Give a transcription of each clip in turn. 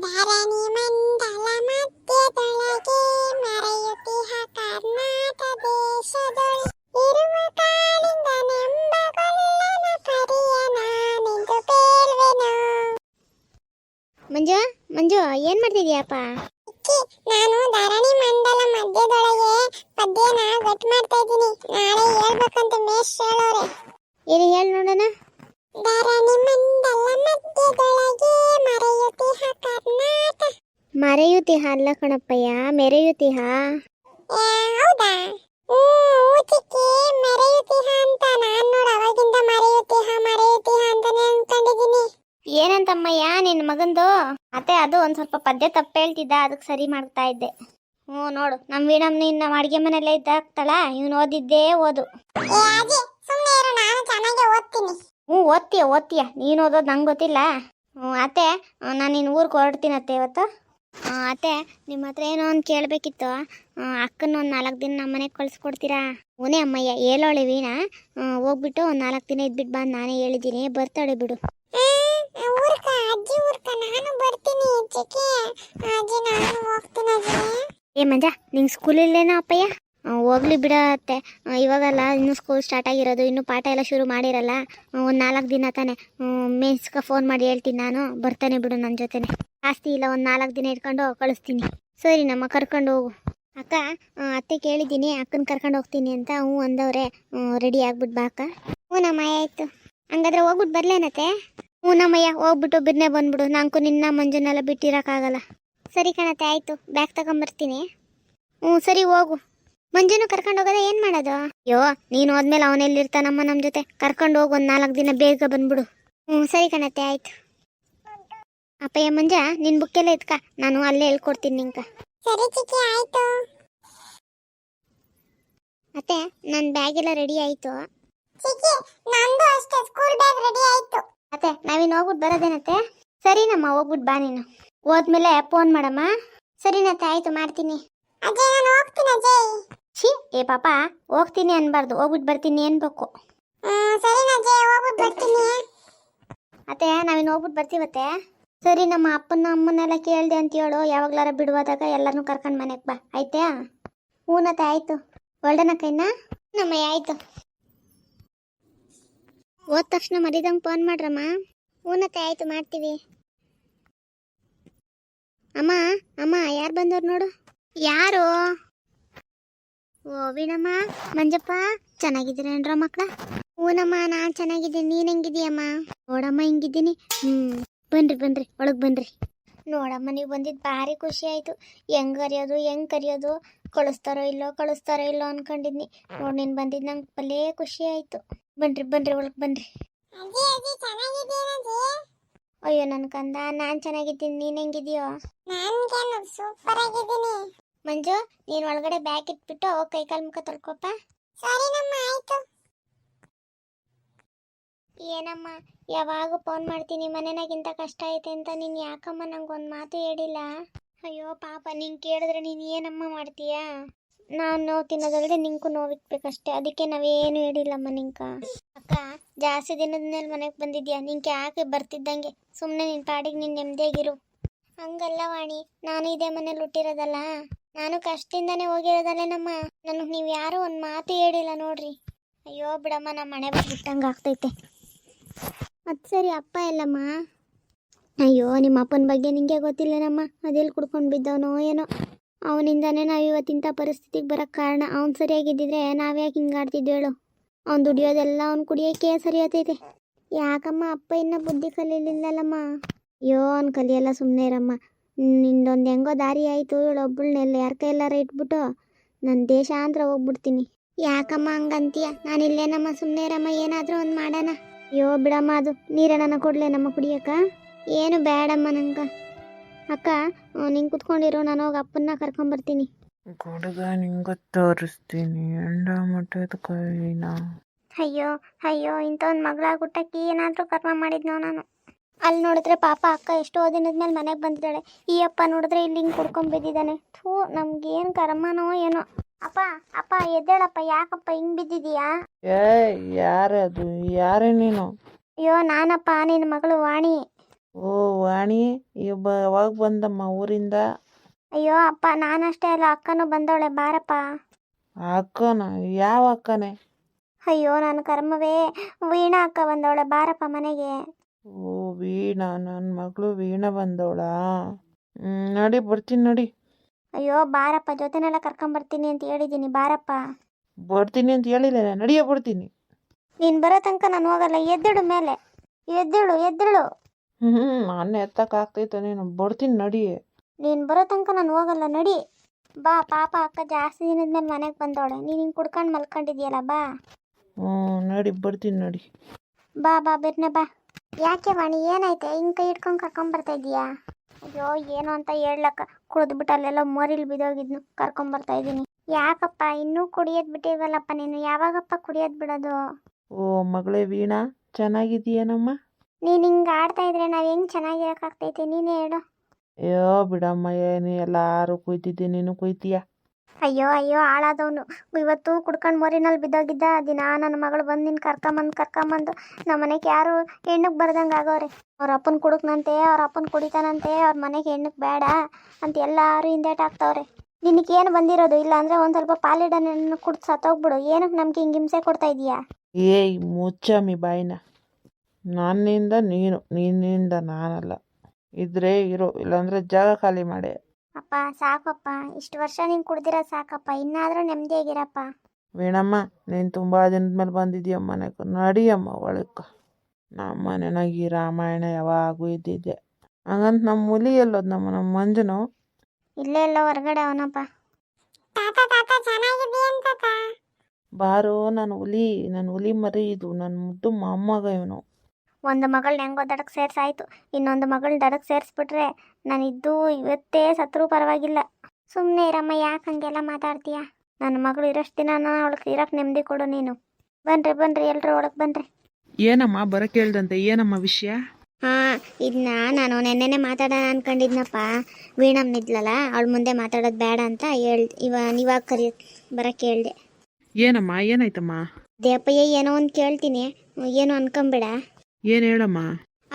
ಧರಣಿ ಮಂಡಲ ಮಧ್ಯದೊಳಗೆ ಮರೆಯುತ್ತಿಹ ಕರ್ನಾಟ ದೇಶದೊಳಗೆ ಇರುವ ಕಾಳಿಂಗನೆಂಬ ಗೊಲ್ಲನ ಪರಿಯ ನಾನೆಂದು ಬೇಳ್ವೆನು ಮಂಜು ಮಂಜು ಏನು ಮಾಡ್ತಿದ್ಯಪ್ಪ ನಾನು ಧರಣಿ ಮಂಡಲ ಮಧ್ಯದೊಳಗೆ ಪದ್ಯನ ಗಟ್ ಮಾಡ್ತಾ ಇದ್ದೀನಿ ನಾಳೆ ಹೇಳ್ಬೇಕಂತ ಮೇಶ್ ಹೇಳೋರೆ ಏನು ಹೇಳಿ ನೋಡೋಣ ಮರೆಯುತಿಹ ಅಲ್ಲ ಕಣಪ್ಪಯ್ಯ ಮೆರೆಯುತಿಹ. ಹೌದಾ? ಹ್ಞೂ ಊಚಿಕ್ಕಿ ಮೆರೆಯುತ್ತಿಹ ಅಂತ ನಾನ್ ನೋಡ್ ಅವಾಗಿಂದ ಮರೆಯುತ್ತಿಹ ಮರೆಯುತ್ತಿಹ ಅಂತಾನೆ ಅನ್ಕೊಂಡಿದ್ದೀನಿ. ಏನಂತಮ್ಮಯ್ಯ ನಿನ್ ಮಗಂದು? ಮತ್ತೆ ಅದು ಒಂದ್ ಸ್ವಲ್ಪ ಪದ್ಯ ತಪ್ಪ ಹೇಳ್ತಿದ್ದ ಅದಕ್ಕೆ ಸರಿ ಮಾಡ್ತಾ ಇದ್ದೆ. ಹ್ಞೂ ನೋಡು ನಮ್ಮ ವೀಣಮ್ ನಿನ್ನ ಅಡುಗೆ ಮನೆಯಲ್ಲೇ ಇದ್ದಾಗ್ತಾಳ ಇವನು ಓದಿದ್ದೇ ಓದು. ನಾನು ಚೆನ್ನಾಗಿ ಓದ್ತೀನಿ. ಹ್ಞೂ ಓದ್ತೀಯ ಓದ್ತೀಯ. ನೀನು ಓದೋದು ನಂಗೆ ಗೊತ್ತಿಲ್ಲ. ಹ್ಞೂ ಅತ್ತೆ ನಾನು ನಿನ್ನ ಊರಿಗೆ ಹೊರಡ್ತೀನತ್ತೆ ಇವತ್ತು. ಆ, ಅತ್ತೆ ನಿಮ್ಮ ಹತ್ರ ಏನೋ ಒಂದು ಕೇಳಬೇಕಿತ್ತು. ಅಕ್ಕನ ಒಂದು ನಾಲ್ಕು ದಿನ ನಮ್ಮ ಮನೆಗೆ ಕಳಿಸ್ಕೊಡ್ತೀರಾ? ಓನೇ ಅಮ್ಮಯ್ಯ ಹೇಳೋಳೆ ವೀಣಾ. ಹೋಗ್ಬಿಟ್ಟು ಒಂದು ನಾಲ್ಕು ದಿನ ಇದ್ಬಿಟ್ಟು ಬಂದು ನಾನೇ ಹೇಳಿದ್ದೀನಿ. ಬರ್ತಾಳೆ ಬಿಡು. ಏ ಮಂಜಾ ನಿಂಗೆ ಸ್ಕೂಲಿಲ್ಲೇನೋ ಅಪ್ಪಯ್ಯ? ಹೋಗ್ಲಿ ಬಿಡತ್ತೆ ಇವಾಗಲ್ಲ ಇನ್ನೂ ಸ್ಕೂಲ್ ಸ್ಟಾರ್ಟ್ ಆಗಿರೋದು, ಇನ್ನೂ ಪಾಠ ಎಲ್ಲ ಶುರು ಮಾಡಿರಲ್ಲ ಒಂದು ನಾಲ್ಕು ದಿನ ತಾನೆ. ಮೇನ್ಸ್ಗೆ ಫೋನ್ ಮಾಡಿ ಹೇಳ್ತೀನಿ ನಾನು, ಬರ್ತಾನೆ ಬಿಡು ನನ್ನ ಜೊತೆನೆ. ಜಾಸ್ತಿ ಇಲ್ಲ, ಒಂದು ನಾಲ್ಕು ದಿನ ಇಟ್ಕೊಂಡು ಕಳಿಸ್ತೀನಿ. ಸರಿ ನಮ್ಮ ಕರ್ಕೊಂಡು ಹೋಗು. ಅಕ್ಕ ಅತ್ತೆ ಕೇಳಿದ್ದೀನಿ, ಅಕ್ಕನ ಕರ್ಕೊಂಡು ಹೋಗ್ತೀನಿ ಅಂತ, ಹ್ಞೂ ಅಂದವ್ರೆ. ರೆಡಿ ಆಗ್ಬಿಟ್ಟು ಬಾ ಅಕ್ಕ. ಹ್ಞೂ ನಮ್ಮ ಆಯಿತು. ಹಂಗಾದ್ರೆ ಹೋಗ್ಬಿಟ್ಟು ಬರ್ಲೇನತ್ತೆ ಹ್ಞೂ ನಮ್ಮಯ್ಯ, ಹೋಗ್ಬಿಟ್ಟು ಬಿರ್ನೆ ಬಂದ್ಬಿಡು. ನಂಗೂ ನಿನ್ನ ಮಂಜನ್ನೆಲ್ಲ ಬಿಟ್ಟಿರೋಕ್ಕಾಗಲ್ಲ. ಸರಿ ಕಣತ್ತೆ, ಆಯಿತು. ಬ್ಯಾಗ್ ತಗೊಂಬರ್ತೀನಿ. ಹ್ಞೂ, ಸರಿ ಹೋಗು. ಮಂಜುನು ಕರ್ಕೊಂಡು ಹೋಗೋದ ಏನು ಮಾಡೋದು? ಅಯ್ಯೋ ನೀನು ಹೋದ್ಮೇಲೆ ಅವನೆಲ್ಲಿರ್ತಾನಮ್ಮ ನಮ್ಮ ಜೊತೆ. ಕರ್ಕೊಂಡು ಹೋಗಿ ಒಂದು ನಾಲ್ಕು ದಿನ ಬೇಗ ಬಂದ್ಬಿಡು. ಹ್ಞೂ ಸರಿ ಕಣತ್ತೆ ಆಯ್ತು. ಅಪ್ಪಯ್ಯ ಮಂಜ ನಿನ್ ಬುಕ್ಕೆಲ್ಲ ಇತ್ಕ ನಾನು ಅಲ್ಲೇ ಹೇಳ್ಕೊಡ್ತೀನಿ ನಿಂಕ ಸರಿ ಚಿಕ್ಕಿ ಆಯ್ತು. ಅತ್ತೆ ನನ್ನ ಬ್ಯಾಗ್ ಎಲ್ಲ ರೆಡಿ ಆಯಿತು. ಚಿಕ್ಕಿ ನಂದು ಅಷ್ಟೇ ಸ್ಕೂಲ್ ಬ್ಯಾಗ್ ರೆಡಿ ಆಯ್ತು. ಅತ್ತೆ ನಾವಿನ್ ಹೋಗ್ಬಿಟ್ಟು ಬರೋದೇನತ್ತೆ? ಸರಿನಮ್ಮ ಹೋಗ್ಬಿಟ್ಟು ಬಾ ನೀನು. ಹೋದ್ಮೇಲೆ ಫೋನ್ ಮಾಡಮ್ಮ. ಸರಿನತ್ತೆ ಆಯ್ತು ಮಾಡ್ತೀನಿ. ಅಜ್ಜಿ ನಾನು ಹೋಗ್ತೀನಿ ಅಜಯ್. ಛೀ ಏ ಪಾಪ ಹೋಗ್ತೀನಿ ಅನ್ಬಾರ್ದು ಹೋಗ್ಬಿಟ್ಟು ಬರ್ತೀನಿ ಅನ್ಬೇಕು. ಸರಿ ಅಜಯ್ ಹೋಗ್ಬಿಟ್ಟು ಬರ್ತೀನಿ. ಅತ್ತೆ ನಾವಿನ್ನು ಹೋಗ್ಬಿಟ್ಟು ಬರ್ತೀವತ್ತೆ ಸರಿ ನಮ್ಮ ಅಪ್ಪನ ಅಮ್ಮನೆಲ್ಲ ಕೇಳ್ದೆ ಅಂತ ಹೇಳು ಯಾವಾಗ್ಲಾರ ಬಿಡುವಾದಾಗ ಎಲ್ಲರನ್ನೂ ಕರ್ಕೊಂಡು ಮನೆಗೆ ಬಾ ಆಯ್ತಾ? ಹೂನತ್ತೆ ಆಯ್ತು. ಒಳ್ಳೆನ ಕೈನ? ನಮ್ಮಯ್ಯ ಆಯ್ತು. ಹೋದ ತಕ್ಷಣ ಮರಿದಂಗೆ ಫೋನ್ ಮಾಡ್ರಮ್ಮ. ಹೂನತ್ತೆ ಆಯ್ತು ಮಾಡ್ತೀವಿ. ಅಮ್ಮ ಅಮ್ಮ ಯಾರು ಬಂದವ್ರು ನೋಡು? ಯಾರು? ಓ ವೀಣಮ್ಮ ಮಂಜಪ್ಪ ಚೆನ್ನಾಗಿದ್ದೀರೇನ್ರ ಮಕ್ಕಳ? ಹೂನಮ್ಮ ನಾನು ಚೆನ್ನಾಗಿದ್ದೀನಿ. ನೀನು ಹೆಂಗಿದೀಯಮ್ಮ ನೋಡಮ್ಮ ಹಿಂಗಿದ್ದೀನಿ. ಹ್ಞೂ ಬನ್ರಿ ಬನ್ರಿ ಒಳಗೆ ಬನ್ರಿ. ನೋಡಮ್ಮ ನೀವು ಬಂದಿದ್ದು ಭಾರಿ ಖುಷಿ ಆಯಿತು. ಹೆಂಗ್ ಕರಿಯೋದು ಹೆಂಗ್ ಕರಿಯೋದು ಕಳಿಸ್ತಾರೋ ಇಲ್ಲೋ ಕಳಿಸ್ತಾರೋ ಇಲ್ಲೋ ಅನ್ಕೊಂಡಿದ್ನಿ. ನೋಡಿ ನೀನು ಬಂದಿದ್ದು ನಂಗೆ ಭಲೇ ಖುಷಿ ಆಯಿತು. ಬನ್ರಿ ಬನ್ರಿ ಒಳಗೆ ಬನ್ರಿ. ಅಯ್ಯೋ ನನ್ ಕಂದ ನಾನು ಚೆನ್ನಾಗಿದ್ದೀನಿ. ನೀನು ಹೆಂಗಿದೀಯೋ? ಸೂಪರ್ ಆಗಿದ್ದೀನಿ ಮಂಜು, ನೀನು ಒಳಗಡೆ ಬ್ಯಾಗ್ ಇಟ್ಬಿಟ್ಟು ಕೈ ಕಾಲು ಮುಖ ತೊಳ್ಕೊಪ್ಪ. ಏನಮ್ಮ, ಯಾವಾಗ ಫೋನ್ ಮಾಡ್ತೀನಿ, ಮನೆನಾಗಿಂತ ಕಷ್ಟ ಐತೆ ಅಂತ ನೀನು ಯಾಕಮ್ಮ ನಂಗೆ ಒಂದು ಮಾತು ಹೇಳಿಲ್ಲ? ಅಯ್ಯೋ, ಪಾಪ ನಿಂಗೆ ಕೇಳಿದ್ರೆ ನೀನು ಏನಮ್ಮ ಮಾಡ್ತೀಯಾ? ನಾನು ನೋವು ತಿನ್ನೋದಲ್ಲದೆ ನಿಂಗೂ ನೋವಿಕ್ಬೇಕಷ್ಟೇ ಅದಕ್ಕೆ ನಾವೇನು ಹೇಳಿಲ್ಲಮ್ಮ ನಿಂಕ. ಅಕ್ಕ, ಜಾಸ್ತಿ ದಿನದ ಮೇಲೆ ಮನೆಗೆ ಬಂದಿದ್ಯಾ? ನಿಂಗೆ ಯಾಕೆ ಬರ್ತಿದ್ದಂಗೆ? ಸುಮ್ಮನೆ ನಿನ್ನ ಪಾಡಿಗೆ ನೀನು ನೆಮ್ಮದಿಯಾಗಿರು ಹಂಗಲ್ಲ ವಾಣಿ, ನಾನು ಇದೇ ಮನೇಲಿ ಹುಟ್ಟಿರೋದಲ್ಲ. ನಾನು ಕಷ್ಟದಿಂದಾನೇ ಹೋಗಿರೋದಲ್ಲೇ ನಮ್ಮ. ನನಗೆ ನೀವು ಯಾರೂ ಒಂದು ಮಾತು ಹೇಳಿಲ್ಲ ನೋಡ್ರಿ. ಅಯ್ಯೋ ಬಿಡಮ್ಮ ನಮ್ಮ ಮನೆ ಬಿಟ್ಟಂಗೆ ಆಗ್ತೈತೆ. ಅದು ಸರಿ, ಅಪ್ಪ ಎಲ್ಲಮ್ಮ. ಅಯ್ಯೋ ನಿಮ್ಮ ಅಪ್ಪನ ಬಗ್ಗೆ ನಿಂಗೆ ಗೊತ್ತಿಲ್ಲನಮ್ಮ ಅದೆಲ್ಲಿ ಕುಡ್ಕೊಂಡು ಬಿದ್ದವನೋ ಏನೋ. ಅವನಿಂದಾನೇ ನಾವು ಇವತ್ತಿಂಥ ಪರಿಸ್ಥಿತಿಗೆ ಬರೋಕ್ಕೆ ಕಾರಣ. ಅವ್ನು ಸರಿಯಾಗಿದ್ದಿದ್ರೆ ನಾವ್ಯಾಕೆ ಹಿಂಗಾಡ್ತಿದ್ವಿ ಹೇಳು. ಅವ್ನು ದುಡಿಯೋದೆಲ್ಲ ಅವ್ನು ಕುಡಿಯೋಕ್ಕೆ ಸರಿ ಯಾಕಮ್ಮ ಅಪ್ಪ ಇನ್ನೂ ಬುದ್ಧಿ ಕಲೀಲಿಲ್ಲಲ್ಲಮ್ಮ. ಅಯ್ಯೋ, ಅವ್ನು ಕಲಿಯಲ್ಲ ಸುಮ್ಮನೆ ಇರಮ್ಮ. ನಿಂದೊಂದು ಹೆಂಗೋ ದಾರಿ ಆಯಿತು. ಒಬ್ಬಳನ್ನೆಲ್ಲ ಯಾರ ಕೈಲಾರ ಇಟ್ಬಿಟ್ಟು ನನ್ನ ದೇಶಾಂತರ ಹೋಗ್ಬಿಡ್ತೀನಿ. ಯಾಕಮ್ಮ ಹಂಗಂತೀಯ? ನಾನು ಇಲ್ಲೇನಮ್ಮ ಸುಮ್ಮನೆ ಇರಮ್ಮ ಏನಾದರೂ ಒಂದು ಮಾಡೋಣ. ಅಯ್ಯೋ ಬಿಡಮ್ಮ ಅದು. ನೀರೇನ ಕೊಡ್ಲೇನಮ್ಮ ಕುಡಿಯಕ್ಕ. ಏನು ಬೇಡಮ್ಮ ನಂಗೆ. ಅಕ್ಕ ನಿಂಗೆ ಕುತ್ಕೊಂಡಿರೋ ನಾನು ಹೋಗಿ ಅಪ್ಪನ್ನ ಕರ್ಕೊಂಬರ್ತೀನಿ. ಹುಡುಗ ನಿಂಗೆ ತೋರಿಸ್ತೀನಿ. ಎಂಡ ಮಠದ ಕೈನ. ಅಯ್ಯೋ ಅಯ್ಯೋ ಇಂಥ ಒಂದು ಮಗಳಾಗುಟ್ಟಕ್ಕೆ ಏನಾದರೂ ಕರ್ಮ ಮಾಡಿದ್ನೋ ನಾನು. ಅಲ್ಲಿ ನೋಡಿದ್ರೆ ಪಾಪ ಅಕ್ಕ ಎಷ್ಟೋ ದಿನದ ಮೇಲೆ ಮನೆಗೆ ಬಂದಿದ್ದಾಳೆ. ಈ ಅಪ್ಪ ನೋಡಿದ್ರೆ ಇಲ್ಲಿ ಹಿಂಗೆ ಕುಡ್ಕೊಂಡ್ ಬಿದ್ದಿದ್ದಾನೆ. ಥೂ ನಮ್ಗೇನು ಕರ್ಮನೋ ಏನೋ. ಅಪ್ಪ ಅಪ್ಪ ಎದ್ದೇಳಪ್ಪ ಯಾಕಪ್ಪ ಹಿಂಗೆ ಬಿದ್ದಿದೀಯಾ ಏ ಯಾರೇ ಅದು? ಯಾರೇ ನೀನು? ಅಯ್ಯೋ ನಾನಪ್ಪ ನಿನ್ನ ಮಗಳು ವಾಣಿ. ಓ ವಾಣಿ ಇಬ್ಬ ಯಾವಾಗ ಬಂದಮ್ಮ ಊರಿಂದ? ಅಯ್ಯೋ ಅಪ್ಪ ನಾನಷ್ಟೇ ಅಲ್ಲ ಅಕ್ಕನೂ ಬಂದವಳೆ ಬಾರಪ್ಪ. ಅಕ್ಕನ? ಯಾವ ಅಕ್ಕನೇ? ಅಯ್ಯೋ ನನ್ನ ಕರ್ಮವೇ. ವೀಣಾ ಅಕ್ಕ ಬಂದವಳೆ ಬಾರಪ್ಪ ಮನೆಗೆ. ಓ ವೀಣಾ ನನ್ನ ಮಗಳು ವೀಣಾ ಬಂದವಳಾ? ಹ್ಞೂ ನಡಿ ಬರ್ತೀನಿ ನಡಿ. ಅಯ್ಯೋ ಬಾರಪ್ಪ ಜೊತೆನೆಲ್ಲ ಕರ್ಕೊಂಬರ್ತೀನಿ ಅಂತ ಹೇಳಿದ್ದೀನಿ ಬಾರಪ್ಪ. ಬರ್ತೀನಿ ಅಂತ ಹೇಳಿಲ್ಲ ನಡಿಯೇ ಬರ್ತೀನಿ. ನೀನು ಬರೋ ತನಕ ನಾನು ಹೋಗಲ್ಲ ಎದ್ದೇಳು ಮೇಲೆ. ಎದ್ದೇಳು ಎದ್ದೇಳು. ಹ್ಞೂ ನಾನು ಎತ್ತಕ್ಕಾಗ್ತೈತೆ ನೀನು ಬರ್ತೀನಿ ನಡಿ. ನೀನು ಬರೋ ತನಕ ನಾನು ಹೋಗಲ್ಲ ನಡಿ. ಬಾ ಪಾಪ ಅಕ್ಕ ಜಾಸ್ತಿ ದಿನದ ಮೇಲೆ ಮನೆಗೆ ಬಂದವಳೆ ನೀನು ಹಿಂಗೆ ಕುಡ್ಕೊಂಡು ಮಲ್ಕೊಂಡಿದ್ಯಲ್ಲ ಬಾ. ಹ್ಞೂ ನಡಿ ಬರ್ತೀನಿ ನಡಿ. ಬಾ ಬಾ ಬಿರ್ನೆ ಬಾ. ಯಾಕೆ ವಾಣಿ ಏನಾಯ್ತೆ? ಹಿಂಗೆ ಕೈ ಹಿಡ್ಕೊಂಡು ಕರ್ಕೊಂಬರ್ತಾ ಇದೀಯಾ ಅಯ್ಯೋ ಏನು ಅಂತ ಹೇಳಕ್ಕ ಕುಡಿದ್ಬಿಟ್ಟು ಅಲ್ಲೆಲ್ಲ ಮರಿಲ್ ಬಿದ್ದೋಗಿದ್ನು ಕರ್ಕೊಂಬರ್ತಾ ಇದ್ದೀನಿ. ಯಾಕಪ್ಪ ಇನ್ನೂ ಕುಡಿಯೋದು ಬಿಟ್ಟಿವಲ್ಲಪ್ಪ ನೀನು ಯಾವಾಗಪ್ಪ ಕುಡಿಯೋದು ಬಿಡೋದು? ಓ ಮಗಳೇ ವೀಣಾ ಚೆನ್ನಾಗಿದೀಯೇನಮ್ಮ ನೀನು ಹಿಂಗೆ ಆಡ್ತಾ ಇದ್ರೆ ನಾವು ಹೆಂಗೆ ಆಗ್ತೈತಿ? ನೀನೇ ಹೇಳು. ಅಯ್ಯೋ ಬಿಡಮ್ಮ ಏನು ಎಲ್ಲಾರು ಕುಯ್ತಿದ್ದೆ ನೀನು ಕುಯ್ತೀಯ? ಅಯ್ಯೋ ಅಯ್ಯೋ, ಹಾಳಾದವನು. ಇವತ್ತು ಕುಡ್ಕೊಂಡು ಮರಿನಲ್ಲಿ ಬಿದ್ದೋಗಿದ್ದ. ದಿನ ನನ್ನ ಮಗಳು ಬಂದು ನಿನ್ನ ಕರ್ಕೊಂಬಂದು ಕರ್ಕೊಂಬಂದು. ನಮ್ಮ ಮನೆಗೆ ಯಾರು ಹೆಣ್ಣಕ್ಕೆ ಬರ್ದಂಗೆ ಆಗೋರೆ. ಅವ್ರ ಅಪ್ಪನ ಕುಡುಕ್ನಂತೆ, ಅವ್ರ ಅಪ್ಪನ ಕುಡಿತಾನಂತೆ, ಅವ್ರ ಮನೆಗೆ ಹೆಣ್ಣಕ್ಕೆ ಬೇಡ ಅಂತ ಎಲ್ಲರೂ ಹಿಂದೇಟ್ ಹಾಕ್ತವ್ರೆ. ಏನು ಬಂದಿರೋದು? ಇಲ್ಲ ಅಂದರೆ ಒಂದು ಸ್ವಲ್ಪ ಪಾಲಿಡನ್ನು ಕುಡ್ದು ಸತ್ತೋಗ್ಬಿಡು. ಏನಕ್ಕೆ ನಮ್ಗೆ ಹಿಂಗೆ ಹಿಂಸೆ ಕೊಡ್ತಾ ಇದೀಯಾ ಏಯ್ ಮುಚ್ಚಮ್ಮಿ ಬಾಯಿನ. ನನ್ನಿಂದ ನೀನು, ನಿನ್ನಿಂದ ನಾನಲ್ಲ. ಇದ್ರೆ ಇರೋ, ಇಲ್ಲಾಂದ್ರೆ ಜಾಗ ಖಾಲಿ ಮಾಡೆ. ಅಪ್ಪ ಸಾಕಪ್ಪ. ಇಷ್ಟು ವರ್ಷ ನೀನು ಕುಡ್ದಿರ ಸಾಕಪ್ಪ. ಇನ್ನಾದರೂ ನೆಮ್ಮದಿಯಾಗಿರಪ್ಪ ವೀಣಮ್ಮ ನೀನು ತುಂಬ ದಿನದ ಮೇಲೆ ಬಂದಿದ್ದೀಯ ಮನೆಗೆ ನಡಿಯಮ್ಮ ಒಳಕ್ಕೆ. ನಮ್ಮ ಮನೆನಾಗ ಈ ರಾಮಾಯಣ ಯಾವಾಗೂ ಇದ್ದಿದ್ದೆ. ಹಂಗಂತ ನಮ್ಮ ಹುಲಿ ಎಲ್ಲೋದು ನಮ್ಮ ನಮ್ಮ ಮಂಜುನು. ಇಲ್ಲೇ ಎಲ್ಲ ಹೊರಗಡೆ ಅವನಪ್ಪ. ತಾತ ತಾತ ಬಾರೋ ನನ್ನ ಹುಲಿ ನನ್ನ ಹುಲಿ ಮರಿ ಇದು. ನನ್ನ ಮುದ್ದು ಮೊಮ್ಮಗ ಇವನು. ಒಂದು ಮಗಳನ್ನ ಹೆಂಗೋ ದಡಕ್ಕೆ ಸೇರ್ಸಾಯ್ತು. ಇನ್ನೊಂದು ಮಗಳು ದಡಕ್ಕೆ ಸೇರಿಸ್ಬಿಟ್ರೆ ನಾನು ಇದ್ದು ಇವತ್ತೇ ಸತ್ರೂ ಪರವಾಗಿಲ್ಲ. ಸುಮ್ಮನೆ ಇರಮ್ಮ ಯಾಕೆ ಹಂಗೆಲ್ಲ ಮಾತಾಡ್ತೀಯ? ನನ್ನ ಮಗಳು ಇರೋಷ್ಟು ದಿನ ಅವಳಿಗೆ ಇರೋಕ್ಕೆ ನೆಮ್ಮದಿ ಕೊಡು ನೀನು. ಬನ್ರಿ ಬನ್ರಿ ಎಲ್ಲರೂ ಒಳಗೆ ಬನ್ರಿ. ಏನಮ್ಮ ಬರಕ್ಕೆ ಹೇಳ್ದಂತೆ ಏನಮ್ಮ ವಿಷಯ? ಹಾಂ ಇದನ್ನ ನಾನು ನೆನ್ನೆನೆ ಮಾತಾಡೋಣ ಅನ್ಕೊಂಡಿದ್ನಪ್ಪ. ವೀಣಮ್ಮನಿದ್ಲಲ್ಲ ಅವಳ ಮುಂದೆ ಮಾತಾಡೋದು ಬೇಡ ಅಂತ ಹೇಳ್ ಇವ ನೀವಾಗ ಕರಿ ಬರ ಹೇಳ್ದೆ ಏನಮ್ಮ ಏನಾಯ್ತಮ್ಮ? ದೇಪಯ್ಯ ಏನೋ ಒಂದು ಕೇಳ್ತೀನಿ ಏನು ಅನ್ಕೊಂಬೇಡ. ಏನು ಹೇಳಮ್ಮ?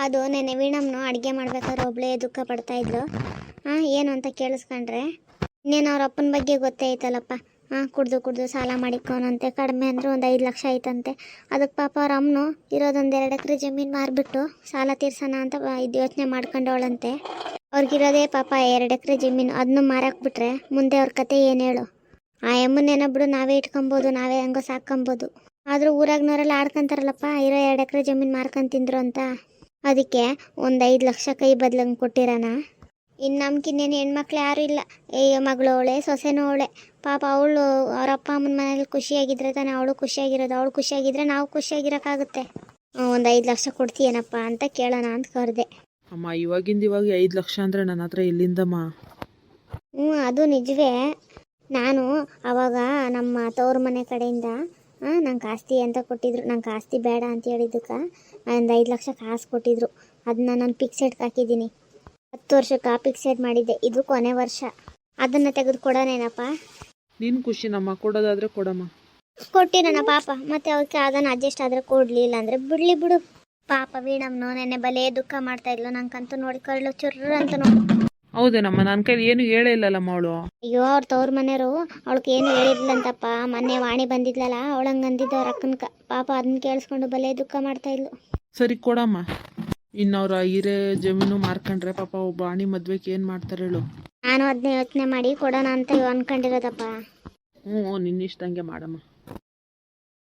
ಅದು ನೆನೆ ವೀಣಮ್ಮನು ಅಡುಗೆ ಮಾಡ್ಬೇಕಾದ್ರೆ ಒಬ್ಳೇ ದುಃಖ ಪಡ್ತಾ ಇದ್ಲು. ಹಾಂ ಏನು ಅಂತ ಕೇಳಿಸ್ಕೊಂಡ್ರೆ, ಇನ್ನೇನು ಅವ್ರ ಅಪ್ಪನ ಬಗ್ಗೆ ಗೊತ್ತೇ ಐತಲ್ಲಪ್ಪ. ಹಾಂ ಕುಡ್ದು ಕುಡ್ದು ಸಾಲ ಮಾಡಿಕೋನಂತೆ, ಕಡಿಮೆ ಅಂದ್ರೆ ಒಂದು ಐದು ಲಕ್ಷ ಐತಂತೆ. ಅದಕ್ಕೆ ಪಾಪ ಅವ್ರ ಅಮ್ಮನು ಇರೋದೊಂದು ಎರಡು ಎಕರೆ ಜಮೀನು ಮಾರಿಬಿಟ್ಟು ಸಾಲ ತೀರ್ಸೋಣ ಅಂತ ಇದು ಯೋಚನೆ ಮಾಡ್ಕೊಂಡವಳಂತೆ. ಅವ್ರಿಗಿರೋದೇ ಪಾಪ ಎರಡು ಎಕರೆ ಜಮೀನು ಅದನ್ನು ಮಾರಾಕ್ಬಿಟ್ರೆ ಮುಂದೆ ಅವ್ರ ಕತೆ ಏನು ಹೇಳು? ಆ ಎಮ್ಮನ್ನೇನೋ ಬಿಡು ನಾವೇ ಇಟ್ಕೊಬೋದು, ನಾವೇ ಹೆಂಗೋ ಸಾಕೊಂಬೋದು ಆದರೂ ಊರಾಗ್ನವರೆಲ್ಲ ಆಡ್ಕೊಂತಾರಲ್ಲಪ್ಪ ಇರೋ ಎರಡು ಎಕರೆ ಜಮೀನು ಮಾರ್ಕೊಂಡ್ ತಿಂದ್ರು ಅಂತ. ಅದಕ್ಕೆ ಒಂದು ಐದು ಲಕ್ಷ ಕೈ ಬದ್ಲಂಗೆ ಕೊಟ್ಟಿರೋಣ. ಇನ್ನು ನಮ್ಗಿನ್ನೇನು ಹೆಣ್ಮಕ್ಳು ಯಾರೂ ಇಲ್ಲ. ಏ ಮಗಳು ಅವಳೆ ಸೊಸೆನೂ ಅವಳೆ. ಪಾಪ ಅವಳು ಅವರಪ್ಪ ಅಪ್ಪ ಅಮ್ಮನ ಮನೇಲಿ ಖುಷಿಯಾಗಿದ್ರೆ ತಾನೇ ಅವಳು ಖುಷಿಯಾಗಿರೋದು. ಅವಳು ಖುಷಿಯಾಗಿದ್ರೆ ನಾವು ಖುಷಿಯಾಗಿರೋಕ್ಕಾಗುತ್ತೆ. ಒಂದು ಐದು ಲಕ್ಷ ಕೊಡ್ತೀಯೇನಪ್ಪ ಅಂತ ಕೇಳೋಣ ಅಂತ ಕರೆದೆ. ಅಮ್ಮ ಇವಾಗಿಂದ ಇವಾಗ ಐದು ಲಕ್ಷ ಅಂದ್ರೆ ನನ್ನ ಹತ್ರ ಎಲ್ಲಿಂದಮ್ಮ? ಹ್ಞೂ ಅದು ನಿಜವೇ. ನಾನು ಅವಾಗ ನಮ್ಮ ತವ್ರ ಮನೆ ಕಡೆಯಿಂದ ನಂಗೆ ಆಸ್ತಿ ಅಂತ ಕೊಟ್ಟಿದ್ರು. ನಂಗೆ ಆಸ್ತಿ ಬೇಡ ಅಂತ ಹೇಳಿದ್ದಕ್ಕೆ. ಒಂದು ಐದು ಲಕ್ಷ ಕಾಸು ಕೊಟ್ಟಿದ್ರು. ಅದನ್ನ ನಾನು ಫಿಕ್ಸೆಡ್ಗೆ ಹಾಕಿದ್ದೀನಿ. ಹತ್ತು ವರ್ಷಕ್ಕೆ ಫಿಕ್ಸೆಡ್ ಮಾಡಿದ್ದೆ. ಇದು ಕೊನೆ ವರ್ಷ. ಅದನ್ನು ತೆಗೆದು ಕೊಡೋನೇನಪ್ಪ? ನಿನ್ನ ಖುಷಿ ನಮ್ಮ ಕೊಡೋದಾದ್ರೆ ಕೊಡಮ್ಮ. ಕೊಟ್ಟಿರೋಣ ಪಾಪ. ಮತ್ತೆ ಅವಕ್ಕೆ ಅದನ್ನು ಅಡ್ಜಸ್ಟ್ ಆದರೆ ಕೊಡಲಿಲ್ಲ ಅಂದರೆ ಬಿಡಲಿ ಬಿಡು. ಪಾಪ ವೀಣಮ್ಮನು ನೆನ್ನೆ ಬಲೇ ದುಃಖ ಮಾಡ್ತಾ ಇದ್ಲು. ನಂಗಂತೂ ನೋಡಿ ಕರಳು ಚುರ್ರ ಅಂತ ನೋಡಿ. ಹೌದೇನಮ್ಮ ನನ್ನ ಕೈಲಿ ಏನು ಹೇಳೇ ಇಲ್ಲಲ್ಲಮ್ಮ ಅವಳು ಅಯ್ಯೋ ಅವ್ರ ತವ್ರ ಮನೆಯವರು ಅವಳಿಗೆ ಏನು ಹೇಳಿದ್ಲಂತಪ್ಪ. ಮೊನ್ನೆ ವಾಣಿ ಬಂದಿದ್ಲಲ್ಲ ಅವಳು ಅಂದಿದ್ದು ಅವ್ರ ಅಕ್ಕನ ಪಾಪ ಅದನ್ನ ಕೇಳಿಸ್ಕೊಂಡು ಬಲೆ ದುಃಖ ಮಾಡ್ತಾ ಇದ್ಲು. ಸರಿ ಕೊಡಮ್ಮ. ಇನ್ನವ್ರ ಹಿರೇ ಜಮೀನು ಮಾರ್ಕೊಂಡ್ರೆ ಪಾಪ ಒಬ್ಬ ಆಣಿ ಮದ್ವೆಗೆ ಏನು ಮಾಡ್ತಾರೆ ಹೇಳು. ನಾನು ಅದನ್ನ ಯೋಚನೆ ಮಾಡಿ ಕೊಡೋಣ ಅಂತ ಅನ್ಕೊಂಡಿರೋದಪ್ಪ ಹ್ಞೂ ನಿನ್ನಿಷ್ಟಂಗೆ ಮಾಡಮ್ಮ.